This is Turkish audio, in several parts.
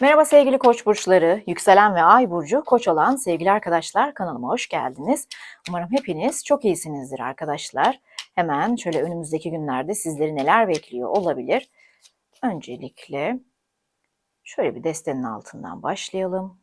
Merhaba sevgili koç burçları, yükselen ve ay burcu koç olan sevgili arkadaşlar kanalıma hoş geldiniz. Umarım hepiniz çok iyisinizdir arkadaşlar. Hemen şöyle önümüzdeki günlerde sizleri neler bekliyor olabilir. Öncelikle şöyle bir destenin altından başlayalım.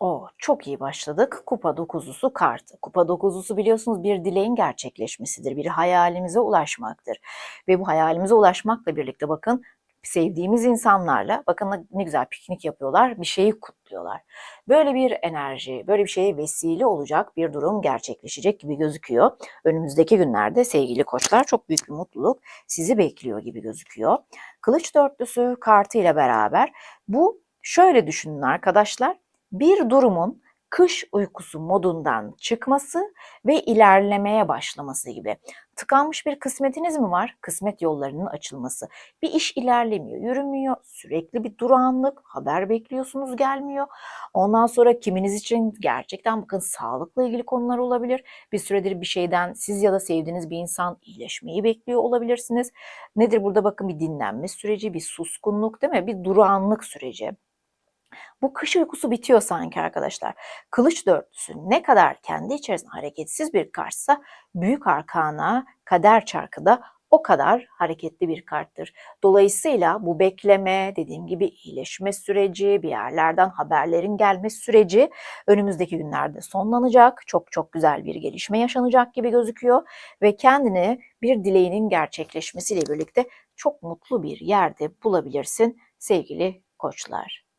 O çok iyi başladık. Kupa dokuzlusu kartı. Kupa dokuzlusu biliyorsunuz bir dileğin gerçekleşmesidir. Bir hayalimize ulaşmaktır. Ve bu hayalimize ulaşmakla birlikte bakın sevdiğimiz insanlarla bakın ne güzel piknik yapıyorlar, bir şeyi kutluyorlar. Böyle bir enerji, böyle bir şeye vesile olacak bir durum gerçekleşecek gibi gözüküyor. Önümüzdeki günlerde sevgili koçlar çok büyük bir mutluluk sizi bekliyor gibi gözüküyor. Kılıç dörtlüsü kartı ile beraber bu şöyle düşünün arkadaşlar bir durumun kış uykusu modundan çıkması ve ilerlemeye başlaması gibi. Tıkanmış bir kısmetiniz mi var? Kısmet yollarının açılması. Bir iş ilerlemiyor, yürümüyor. Sürekli bir durağanlık, haber bekliyorsunuz gelmiyor. Ondan sonra kiminiz için gerçekten bakın sağlıkla ilgili konular olabilir. Bir süredir bir şeyden siz ya da sevdiğiniz bir insan iyileşmeyi bekliyor olabilirsiniz. Nedir burada bakın bir dinlenme süreci, bir suskunluk değil mi? Bir durağanlık süreci. Bu kış uykusu bitiyor sanki arkadaşlar. Kılıç dörtlüsü ne kadar kendi içerisinde hareketsiz bir kartsa büyük arkana kader çarkı da o kadar hareketli bir karttır. Dolayısıyla bu bekleme, dediğim gibi iyileşme süreci, bir yerlerden haberlerin gelme süreci önümüzdeki günlerde sonlanacak. Çok çok güzel bir gelişme yaşanacak gibi gözüküyor ve kendini bir dileğinin gerçekleşmesiyle birlikte çok mutlu bir yerde bulabilirsin sevgili koçlar.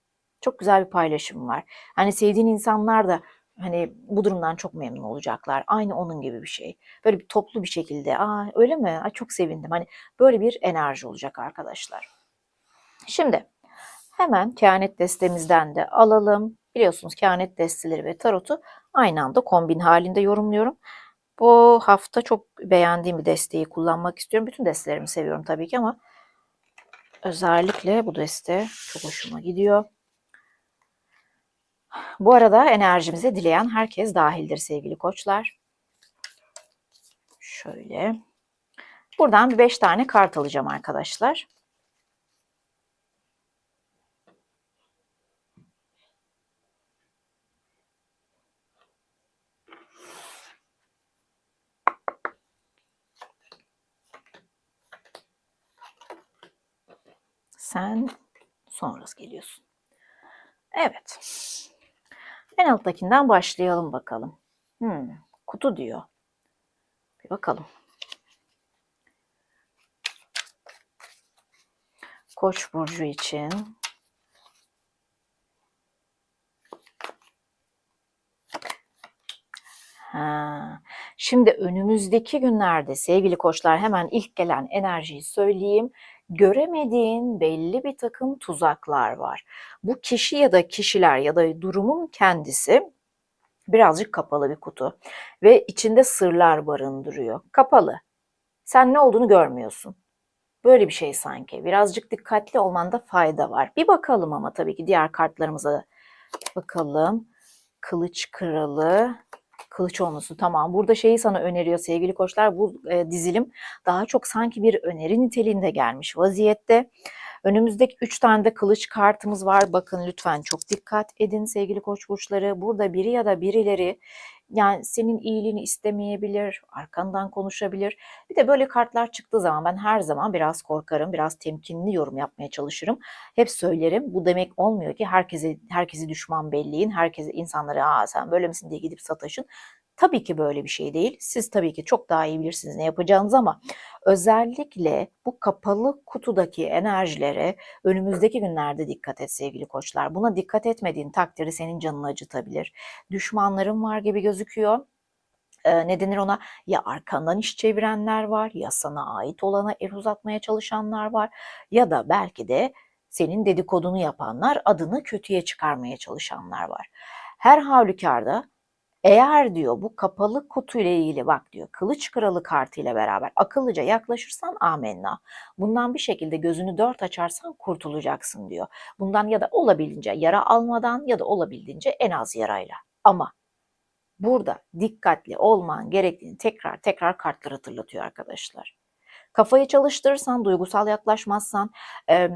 Çok güzel bir paylaşım var. Hani sevdiğin insanlar da hani bu durumdan çok memnun olacaklar. Aynı onun gibi bir şey. Böyle bir toplu bir şekilde, aa öyle mi? Ay çok sevindim. Hani böyle bir enerji olacak arkadaşlar. Şimdi hemen kehanet destemizden de alalım. Biliyorsunuz kehanet desteleri ve tarotu aynı anda kombin halinde yorumluyorum. Bu hafta çok beğendiğim bir desteği kullanmak istiyorum. Bütün destelerimi seviyorum tabii ki ama özellikle bu deste çok hoşuma gidiyor. Bu arada enerjimize dileyen herkes dahildir sevgili koçlar. Şöyle. Buradan bir beş tane kart alacağım arkadaşlar. Sen sonrası geliyorsun. Evet. En alttakinden başlayalım bakalım. Hmm, kutu diyor. Bir bakalım. Koç burcu için Ha. Şimdi önümüzdeki günlerde sevgili koçlar hemen ilk gelen enerjiyi söyleyeyim. Göremediğin belli bir takım tuzaklar var. Bu kişi ya da kişiler ya da durumun kendisi birazcık kapalı bir kutu ve içinde sırlar barındırıyor. Kapalı. Sen ne olduğunu görmüyorsun. Böyle bir şey sanki. Birazcık dikkatli olmanda fayda var. Bir bakalım ama tabii ki diğer kartlarımıza bakalım. Kılıç kralı, kılıç olması tamam. Burada şeyi sana öneriyor sevgili koçlar. Bu e, dizilim daha çok sanki bir öneri niteliğinde gelmiş vaziyette. Önümüzdeki 3 tane de kılıç kartımız var. Bakın lütfen çok dikkat edin sevgili koç burçları. Burada biri ya da birileri yani senin iyiliğini istemeyebilir, arkandan konuşabilir. Bir de böyle kartlar çıktığı zaman ben her zaman biraz korkarım, biraz temkinli yorum yapmaya çalışırım. Hep söylerim. Bu demek olmuyor ki herkese herkesi düşman belleyin, herkese insanlara aa sen böyle misin diye gidip sataşın. Tabii ki böyle bir şey değil. Siz tabii ki çok daha iyi bilirsiniz ne yapacağınızı ama özellikle bu kapalı kutudaki enerjilere önümüzdeki günlerde dikkat et sevgili koçlar. Buna dikkat etmediğin takdirde senin canını acıtabilir. Düşmanların var gibi gözüküyor e, ne denir ona ya arkandan iş çevirenler var ya sana ait olana el uzatmaya çalışanlar var ya da belki de senin dedikodunu yapanlar adını kötüye çıkarmaya çalışanlar var. Her halükarda eğer diyor bu kapalı kutu ile ilgili bak diyor kılıç kralı kartı ile beraber akıllıca yaklaşırsan amenna. Bundan bir şekilde gözünü dört açarsan kurtulacaksın diyor. Bundan ya da olabildiğince yara almadan ya da olabildiğince en az yarayla. Ama Burada dikkatli olman gerektiğini tekrar tekrar kartlar hatırlatıyor arkadaşlar. Kafayı çalıştırırsan, duygusal yaklaşmazsan e,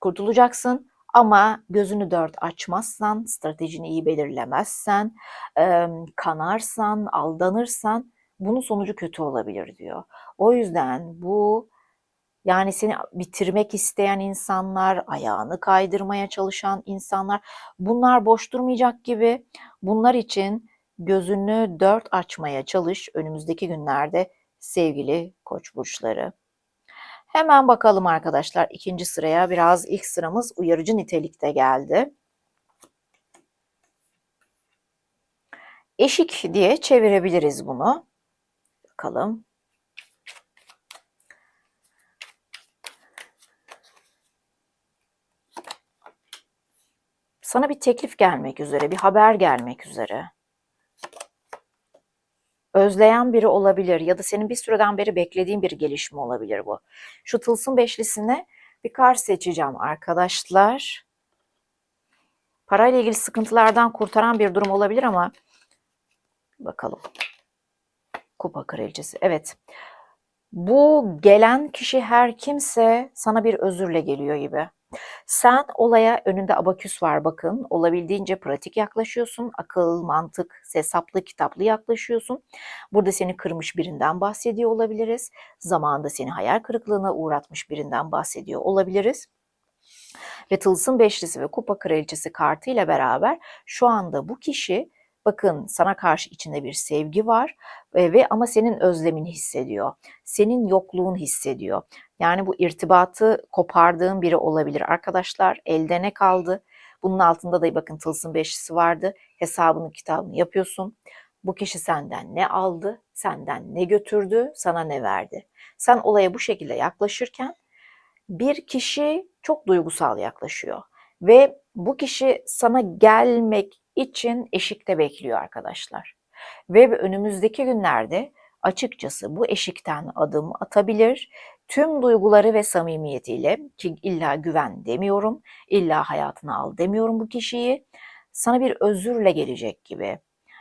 kurtulacaksın. Ama gözünü dört açmazsan, stratejini iyi belirlemezsen, kanarsan, aldanırsan bunun sonucu kötü olabilir diyor. O yüzden bu yani seni bitirmek isteyen insanlar, ayağını kaydırmaya çalışan insanlar bunlar boş durmayacak gibi. Bunlar için gözünü dört açmaya çalış önümüzdeki günlerde sevgili koç burçları. Hemen bakalım arkadaşlar ikinci sıraya biraz ilk sıramız uyarıcı nitelikte geldi. Eşik diye çevirebiliriz bunu. Bakalım. Sana bir teklif gelmek üzere, bir haber gelmek üzere. Özleyen biri olabilir ya da senin bir süreden beri beklediğin bir gelişme olabilir bu. Şu tılsım beşlisine bir kar seçeceğim arkadaşlar. Parayla ilgili sıkıntılardan kurtaran bir durum olabilir ama bakalım. Kupa kraliçesi. Evet. Bu gelen kişi her kimse sana bir özürle geliyor gibi. Sen olaya önünde abaküs var bakın. Olabildiğince pratik yaklaşıyorsun. Akıl, mantık, hesaplı, kitaplı yaklaşıyorsun. Burada seni kırmış birinden bahsediyor olabiliriz. Zamanında seni hayal kırıklığına uğratmış birinden bahsediyor olabiliriz. Ve Tılsım Beşlisi ve Kupa Kraliçesi kartıyla beraber şu anda bu kişi bakın sana karşı içinde bir sevgi var ve, ve ama senin özlemini hissediyor. Senin yokluğun hissediyor. Yani bu irtibatı kopardığın biri olabilir. Arkadaşlar elde ne kaldı? Bunun altında da bakın tılsım beşlisi vardı. Hesabını kitabını yapıyorsun. Bu kişi senden ne aldı, senden ne götürdü, sana ne verdi? Sen olaya bu şekilde yaklaşırken bir kişi çok duygusal yaklaşıyor ve bu kişi sana gelmek için eşikte bekliyor arkadaşlar. Ve önümüzdeki günlerde açıkçası bu eşikten adım atabilir. Tüm duyguları ve samimiyetiyle ki illa güven demiyorum, illa hayatına al demiyorum bu kişiyi. Sana bir özürle gelecek gibi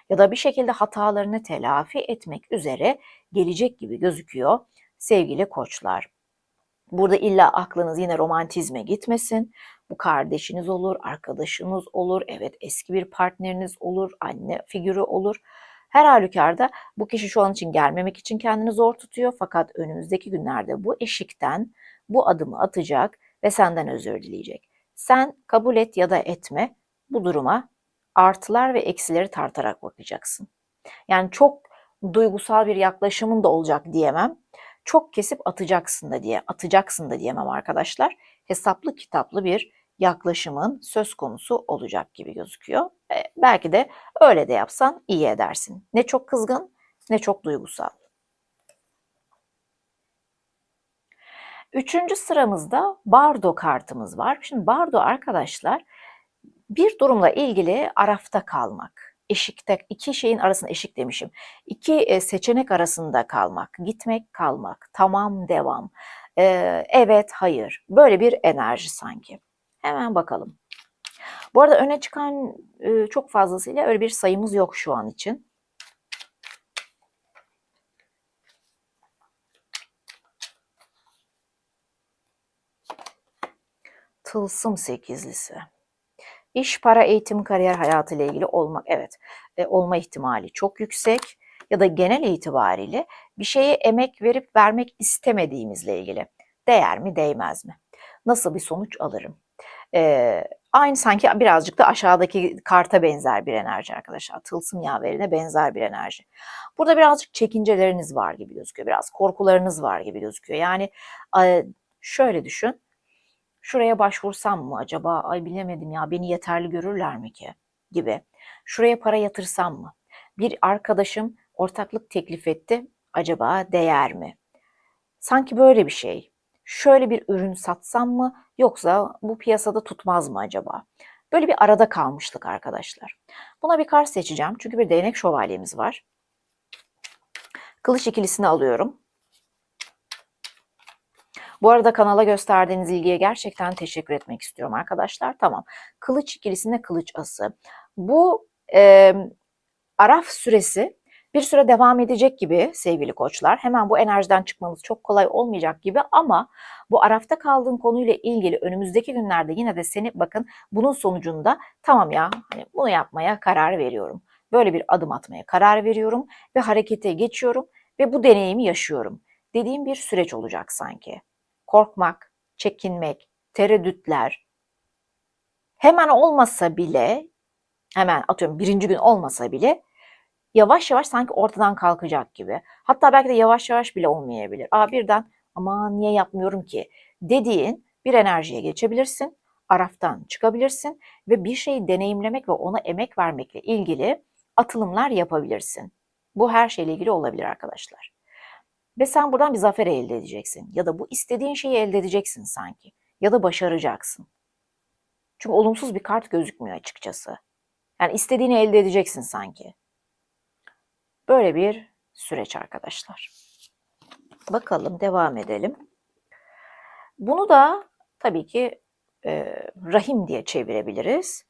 ya da bir şekilde hatalarını telafi etmek üzere gelecek gibi gözüküyor sevgili koçlar. Burada illa aklınız yine romantizme gitmesin. Bu kardeşiniz olur, arkadaşınız olur, evet eski bir partneriniz olur, anne figürü olur. Her halükarda bu kişi şu an için gelmemek için kendini zor tutuyor fakat önümüzdeki günlerde bu eşikten bu adımı atacak ve senden özür dileyecek. Sen kabul et ya da etme bu duruma artılar ve eksileri tartarak bakacaksın. Yani çok duygusal bir yaklaşımın da olacak diyemem. Çok kesip atacaksın da diye atacaksın da diyemem arkadaşlar. Hesaplı kitaplı bir yaklaşımın söz konusu olacak gibi gözüküyor. E, belki de öyle de yapsan iyi edersin. Ne çok kızgın ne çok duygusal. Üçüncü sıramızda Bardo kartımız var. Şimdi Bardo arkadaşlar bir durumla ilgili arafta kalmak, eşikte iki şeyin arasında eşik demişim. İki e, seçenek arasında kalmak, gitmek, kalmak, tamam, devam, ee, evet, hayır. Böyle bir enerji sanki. Hemen bakalım. Bu arada öne çıkan e, çok fazlasıyla öyle bir sayımız yok şu an için. Tılsım sekizlisi. İş, para, eğitim, kariyer hayatı ile ilgili olmak, evet, e, olma ihtimali çok yüksek ya da genel itibariyle bir şeye emek verip vermek istemediğimizle ilgili. Değer mi, değmez mi? Nasıl bir sonuç alırım? Ee, aynı sanki birazcık da aşağıdaki karta benzer bir enerji arkadaşlar. Tılsım yaverine benzer bir enerji. Burada birazcık çekinceleriniz var gibi gözüküyor. Biraz korkularınız var gibi gözüküyor. Yani şöyle düşün. Şuraya başvursam mı acaba? Ay bilemedim ya beni yeterli görürler mi ki? Gibi. Şuraya para yatırsam mı? Bir arkadaşım ortaklık teklif etti. Acaba değer mi? Sanki böyle bir şey şöyle bir ürün satsam mı yoksa bu piyasada tutmaz mı acaba? Böyle bir arada kalmıştık arkadaşlar. Buna bir kart seçeceğim çünkü bir değnek şövalyemiz var. Kılıç ikilisini alıyorum. Bu arada kanala gösterdiğiniz ilgiye gerçekten teşekkür etmek istiyorum arkadaşlar. Tamam. Kılıç ikilisinde kılıç ası. Bu e, araf süresi bir süre devam edecek gibi sevgili koçlar. Hemen bu enerjiden çıkmanız çok kolay olmayacak gibi ama bu arafta kaldığın konuyla ilgili önümüzdeki günlerde yine de seni bakın bunun sonucunda tamam ya hani bunu yapmaya karar veriyorum. Böyle bir adım atmaya karar veriyorum ve harekete geçiyorum ve bu deneyimi yaşıyorum dediğim bir süreç olacak sanki. Korkmak, çekinmek, tereddütler hemen olmasa bile hemen atıyorum birinci gün olmasa bile yavaş yavaş sanki ortadan kalkacak gibi. Hatta belki de yavaş yavaş bile olmayabilir. Aa birden ama niye yapmıyorum ki dediğin bir enerjiye geçebilirsin. Araftan çıkabilirsin ve bir şeyi deneyimlemek ve ona emek vermekle ilgili atılımlar yapabilirsin. Bu her şeyle ilgili olabilir arkadaşlar. Ve sen buradan bir zafer elde edeceksin. Ya da bu istediğin şeyi elde edeceksin sanki. Ya da başaracaksın. Çünkü olumsuz bir kart gözükmüyor açıkçası. Yani istediğini elde edeceksin sanki. Böyle bir süreç arkadaşlar. Bakalım devam edelim. Bunu da tabii ki e, rahim diye çevirebiliriz.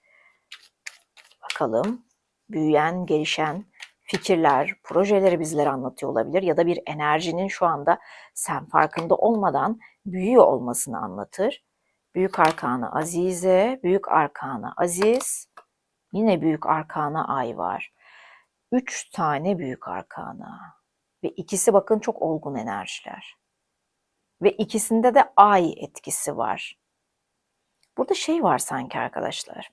Bakalım büyüyen, gelişen fikirler, projeleri bizlere anlatıyor olabilir ya da bir enerjinin şu anda sen farkında olmadan büyüyor olmasını anlatır. Büyük arkana Azize, büyük arkana Aziz, yine büyük arkana Ay var. Üç tane büyük arkana ve ikisi bakın çok olgun enerjiler. Ve ikisinde de Ay etkisi var. Burada şey var sanki arkadaşlar.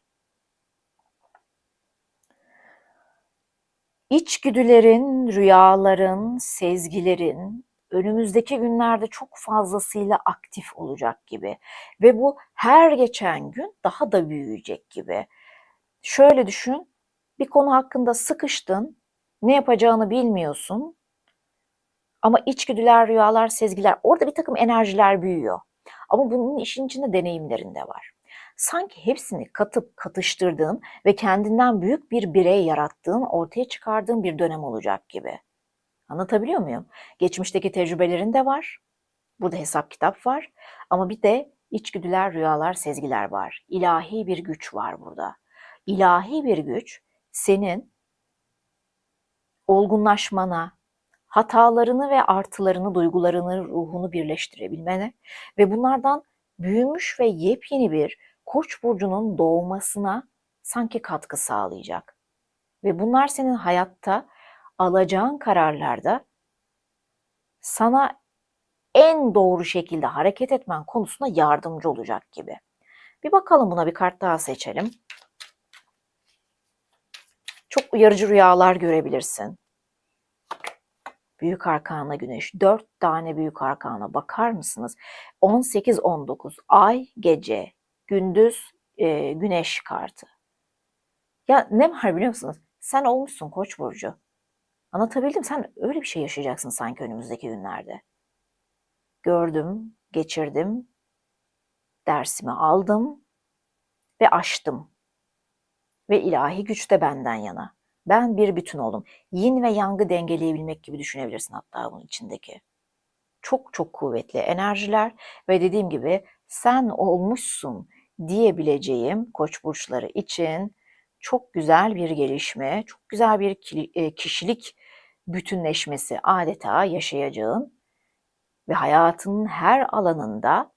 İçgüdülerin, rüyaların, sezgilerin önümüzdeki günlerde çok fazlasıyla aktif olacak gibi ve bu her geçen gün daha da büyüyecek gibi. Şöyle düşün, bir konu hakkında sıkıştın, ne yapacağını bilmiyorsun ama içgüdüler, rüyalar, sezgiler orada bir takım enerjiler büyüyor. Ama bunun işin içinde deneyimlerin de var sanki hepsini katıp katıştırdığın ve kendinden büyük bir birey yarattığın, ortaya çıkardığın bir dönem olacak gibi. Anlatabiliyor muyum? Geçmişteki tecrübelerin de var. Burada hesap kitap var. Ama bir de içgüdüler, rüyalar, sezgiler var. İlahi bir güç var burada. İlahi bir güç senin olgunlaşmana, hatalarını ve artılarını, duygularını, ruhunu birleştirebilmene ve bunlardan büyümüş ve yepyeni bir Koç burcunun doğmasına sanki katkı sağlayacak. Ve bunlar senin hayatta alacağın kararlarda sana en doğru şekilde hareket etmen konusunda yardımcı olacak gibi. Bir bakalım buna bir kart daha seçelim. Çok uyarıcı rüyalar görebilirsin. Büyük arkana güneş. Dört tane büyük arkana bakar mısınız? 18-19 ay gece gündüz e, güneş kartı. Ya ne var biliyor musunuz? Sen olmuşsun Koç burcu. Anlatabildim. Sen öyle bir şey yaşayacaksın sanki önümüzdeki günlerde. Gördüm, geçirdim, dersimi aldım ve aştım. Ve ilahi güç de benden yana. Ben bir bütün oldum. Yin ve yangı dengeleyebilmek gibi düşünebilirsin hatta bunun içindeki. Çok çok kuvvetli enerjiler ve dediğim gibi sen olmuşsun diyebileceğim koç burçları için çok güzel bir gelişme, çok güzel bir e, kişilik bütünleşmesi adeta yaşayacağın ve hayatının her alanında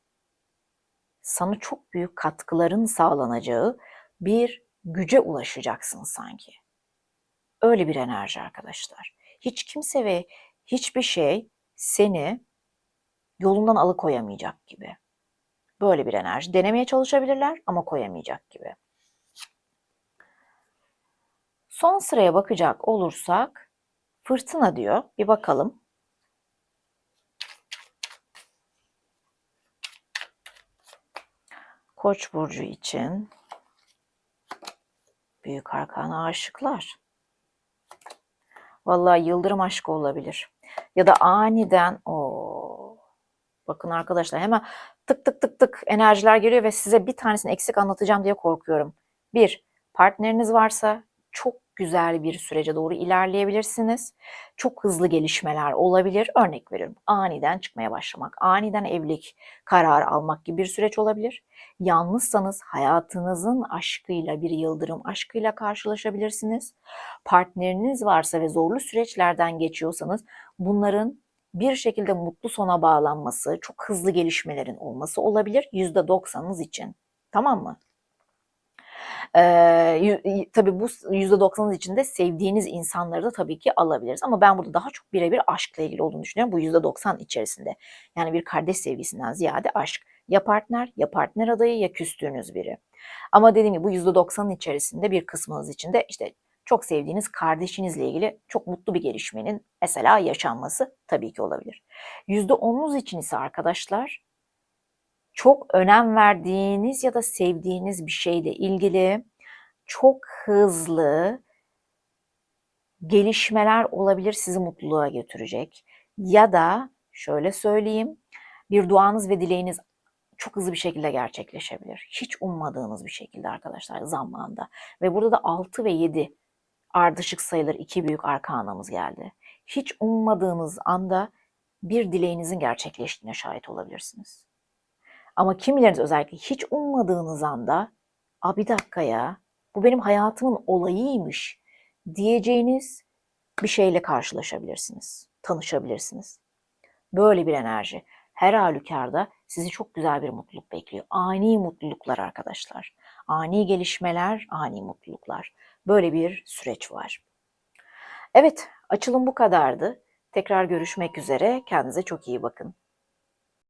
sana çok büyük katkıların sağlanacağı bir güce ulaşacaksın sanki. Öyle bir enerji arkadaşlar. Hiç kimse ve hiçbir şey seni yolundan alıkoyamayacak gibi. Böyle bir enerji. Denemeye çalışabilirler ama koyamayacak gibi. Son sıraya bakacak olursak fırtına diyor. Bir bakalım. Koç burcu için büyük arkana aşıklar. Vallahi yıldırım aşkı olabilir. Ya da aniden o bakın arkadaşlar hemen tık tık tık tık enerjiler geliyor ve size bir tanesini eksik anlatacağım diye korkuyorum. Bir, partneriniz varsa çok güzel bir sürece doğru ilerleyebilirsiniz. Çok hızlı gelişmeler olabilir. Örnek veriyorum. Aniden çıkmaya başlamak, aniden evlilik kararı almak gibi bir süreç olabilir. Yalnızsanız hayatınızın aşkıyla bir yıldırım aşkıyla karşılaşabilirsiniz. Partneriniz varsa ve zorlu süreçlerden geçiyorsanız bunların bir şekilde mutlu sona bağlanması, çok hızlı gelişmelerin olması olabilir %90'ınız için. Tamam mı? Ee, tabii bu %90'ınız içinde sevdiğiniz insanları da tabii ki alabiliriz. Ama ben burada daha çok birebir aşkla ilgili olduğunu düşünüyorum. Bu %90 içerisinde. Yani bir kardeş sevgisinden ziyade aşk. Ya partner, ya partner adayı, ya küstüğünüz biri. Ama dediğim gibi bu %90'ın içerisinde bir kısmınız içinde işte çok sevdiğiniz kardeşinizle ilgili çok mutlu bir gelişmenin mesela yaşanması tabii ki olabilir. %10'unuz için ise arkadaşlar çok önem verdiğiniz ya da sevdiğiniz bir şeyle ilgili çok hızlı gelişmeler olabilir sizi mutluluğa götürecek. Ya da şöyle söyleyeyim, bir duanız ve dileğiniz çok hızlı bir şekilde gerçekleşebilir. Hiç ummadığınız bir şekilde arkadaşlar zamanda. Ve burada da 6 ve 7 ardışık sayılır iki büyük arkanamız geldi. Hiç ummadığınız anda bir dileğinizin gerçekleştiğine şahit olabilirsiniz. Ama kimileriniz özellikle hiç ummadığınız anda a bir dakika ya bu benim hayatımın olayıymış diyeceğiniz bir şeyle karşılaşabilirsiniz, tanışabilirsiniz. Böyle bir enerji. Her halükarda sizi çok güzel bir mutluluk bekliyor. Ani mutluluklar arkadaşlar. Ani gelişmeler, ani mutluluklar. Böyle bir süreç var. Evet, açılım bu kadardı. Tekrar görüşmek üzere. Kendinize çok iyi bakın.